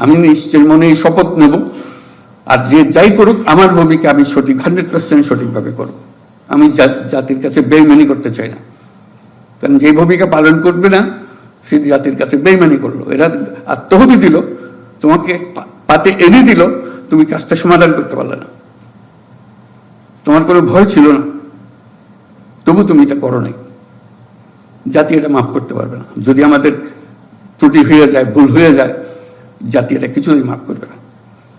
আমি নিশ্চয় মনে শপথ নেব। আর যে যাই করুক, আমার ভূমিকা আমি সঠিক হান্ড্রেড পার্সেন্ট সঠিকভাবে করব। আমি জাতির কাছে বেইমানি করতে চাই না। কারণ যে ভূমিকা পালন করবে না, সে জাতির কাছে বেইমানি করল। এরা আত্মহতি দিল, তোমাকে পাতে এনে দিল, তুমি কাজটা সমাধান করতে পারলে না। তোমার কোনো ভয় ছিল না। তবু তুমি এটা করো নাই। জাতি এটা মাফ করতে পারবে না। যদি আমাদের ত্রুটি হয়ে যায়, ভুল হয়ে যায় জাতি এটা কিছুই মাফ করবে না।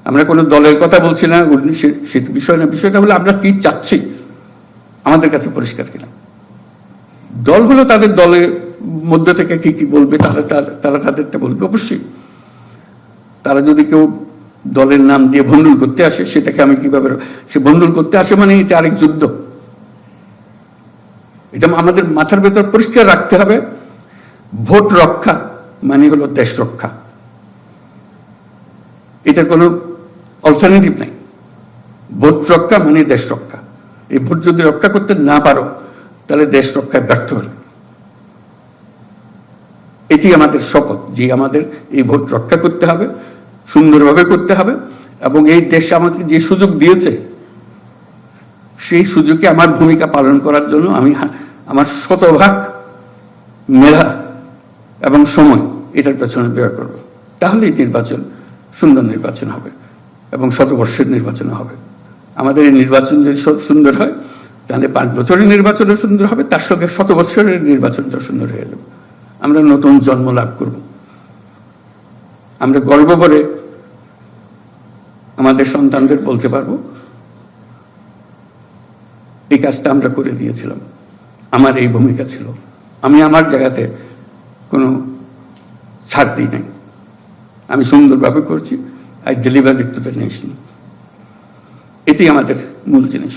আমরা কোনো দলের কথা বলছি না সে বিষয় না, বিষয়টা হলো আমরা কি চাচ্ছি? আমাদের কাছে পরিষ্কার কিনা? দলগুলো তাদের দলের মধ্যে থেকে কি কি বলবে, তারা তারা তাদেরটা বলবে অবশ্যই। তারা যদি কেউ দলের নাম দিয়ে ভণ্ডুল করতে আসে, সেটাকে আমি কীভাবে সে ভণ্ডুল করতে আসে মানে এটা আরেক যুদ্ধ। এটা আমাদের মাথার ভেতর পরিষ্কার রাখতে হবে। ভোট রক্ষা মানে হলো দেশ রক্ষা। এটার কোনো অল্টারনেটিভ নাই। ভোট রক্ষা মানে দেশ রক্ষা। এই ভোট যদি রক্ষা করতে না পারো, তাহলে দেশ রক্ষায় ব্যর্থ হলে। এটি আমাদের শপথ যে আমাদের এই ভোট রক্ষা করতে হবে, সুন্দরভাবে করতে হবে, এবং এই দেশ আমাকে যে সুযোগ দিয়েছে, সেই সুযোগে আমার ভূমিকা পালন করার জন্য আমি আমার শতভাগ মেধা এবং সময় এটার পেছনে ব্যয় করব। তাহলে এই নির্বাচন সুন্দর নির্বাচন হবে এবং শতবর্ষের নির্বাচন হবে। আমাদের এই নির্বাচন যদি সুন্দর হয়, তাহলে পাঁচ বছরের নির্বাচনও সুন্দর হবে, তার সঙ্গে শত বছরের নির্বাচনটা সুন্দর হয়ে যাবে। আমরা নতুন জন্ম লাভ করব। আমরা গর্ব করে আমাদের সন্তানদের বলতে পারব, এই কাজটা আমরা করে দিয়েছিলাম। আমার এই ভূমিকা ছিল। আমি আমার জায়গাতে কোনো ছাড় দিই নাই। আমি সুন্দরভাবে করছি I deliver it to the nation এটি আমাদের মূল জিনিস।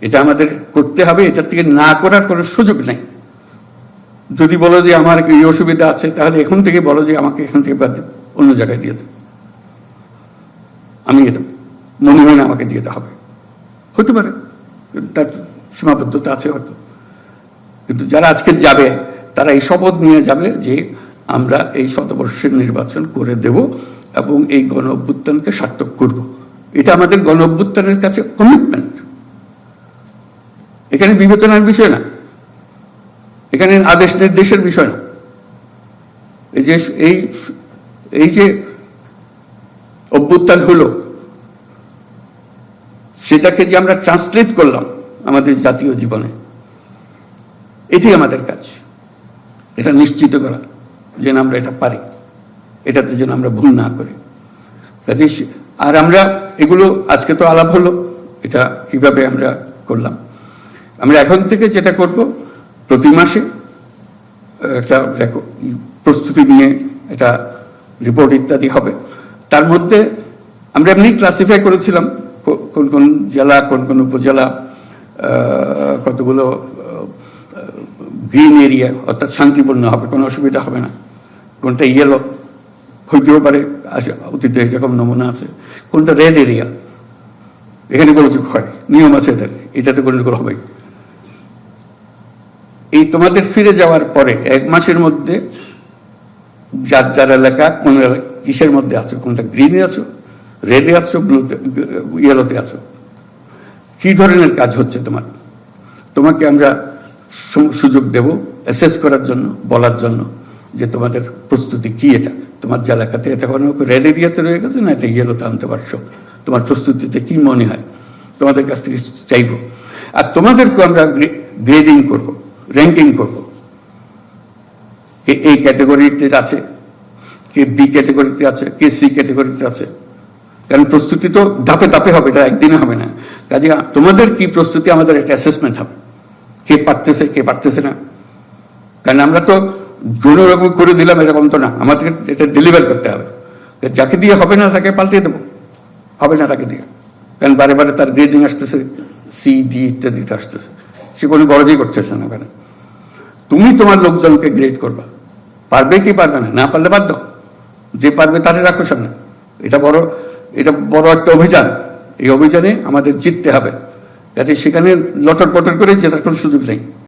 এটা আমাদের করতে হবে, এটার থেকে না করার কোনো সুযোগ নেই। যদি বলো যে আমার এই অসুবিধা আছে, তাহলে এখন থেকে বলো যে আমাকে এখান থেকে বাদ অন্য জায়গায় দিয়ে দেবে আমি এটা মনে হয় না আমাকে দিয়ে হবে। হতে পারে, তার সীমাবদ্ধতা আছে হয়তো। কিন্তু যারা আজকে যাবে, তারা এই শপথ নিয়ে যাবে যে আমরা এই শতবর্ষের নির্বাচন করে দেব এবং এই গণ অভ্যুত্থানকে সার্থক করব। এটা আমাদের গণ অভ্যুত্থানের কাছে কমিটমেন্ট এখানে বিবেচনার বিষয় না। এখানে আদেশ নির্দেশের বিষয় না। এই যে, এই এই যে অভ্যুত্থান হলো, সেটাকে যে আমরা ট্রান্সলেট করলাম আমাদের জাতীয় জীবনে এটি আমাদের কাজ। এটা নিশ্চিত করা। যেন আমরা এটা পারি। এটাতে যেন আমরা ভুল না করি। কাজে আর আমরা এগুলো আজকে তো আলাপ হলো, এটা কীভাবে আমরা করলাম? আমরা এখন থেকে যেটা করব, প্রতি মাসে একটা প্রস্তুতি নিয়ে এটা রিপোর্ট ইত্যাদি হবে। তার মধ্যে আমরা এমনি ক্লাসিফাই করেছিলাম কোন কোন জেলা, কোন কোন উপজেলা কতগুলো গ্রিন এরিয়া অর্থাৎ শান্তিপূর্ণ হবে, কোনো অসুবিধা হবে না। কোনটা ইয়েলো হইতেও পারে অতীতে এরকম নমুনা আছে। কোনটা রেড এরিয়া এখানে গোলযোগ হয়, নিয়ম আছে এদের, এটাতে গন্ডগোল হবেই। এই তোমাদের ফিরে যাওয়ার পরে, এক মাসের মধ্যে যার যার এলাকা, কোন কিসের মধ্যে আছো, কোনটা গ্রিনে আছো রেডে আছো ব্লুতে ইয়েলোতে আছো। কি ধরনের কাজ হচ্ছে তোমার? তোমাকে আমরা সুযোগ দেব অ্যাসেস করার জন্য, বলার জন্য যে তোমাদের প্রস্তুতি কি এটা? তোমার যে এটা কোনো রেড এরিয়াতে রয়ে গেছে না এটা ইয়েলোতে আনতে পারছ? তোমার প্রস্তুতিতে কি মনে হয়? তোমাদের কাছ থেকে চাইব। আর তোমাদেরকে আমরা গ্রেডিং করব র্যাঙ্কিং করব। কে এই ক্যাটাগরিতে আছে, কে বি ক্যাটাগরিতে আছে, কে সি ক্যাটাগরিতে আছে। কারণ প্রস্তুতি তো ধাপে ধাপে হবে, এটা একদিনে হবে না। কাজে তোমাদের কি প্রস্তুতি আমাদের একটা অ্যাসেসমেন্ট হবে। কে পারতেছে কে পারতেছে না। কারণ আমরা তো কোনো রকম করে দিলাম, এরকম তো না। আমাদেরকে এটা ডেলিভার করতে হবে। যাকে দিয়ে হবে না, তাকে পাল্টিয়ে দেবো। হবে না তাকে দিয়ে। কারণ বারে বারে তার গ্রেডিং আসতেছে সি ডি ইত্যাদিতে আসতেছে। সে কোনো গরজই করতেছে না ওখানে তুমি তোমার লোকজনকে গ্রেড করবা। পারবে কি পারবে না? না পারলে দাও যে পারবে তারে রাখো সামনে। এটা বড় এটা বড় একটা অভিযান। এই অভিযানে আমাদের জিততে হবে। কাজে সেখানে লটর পটর করে জেতার কোনো সুযোগ নেই।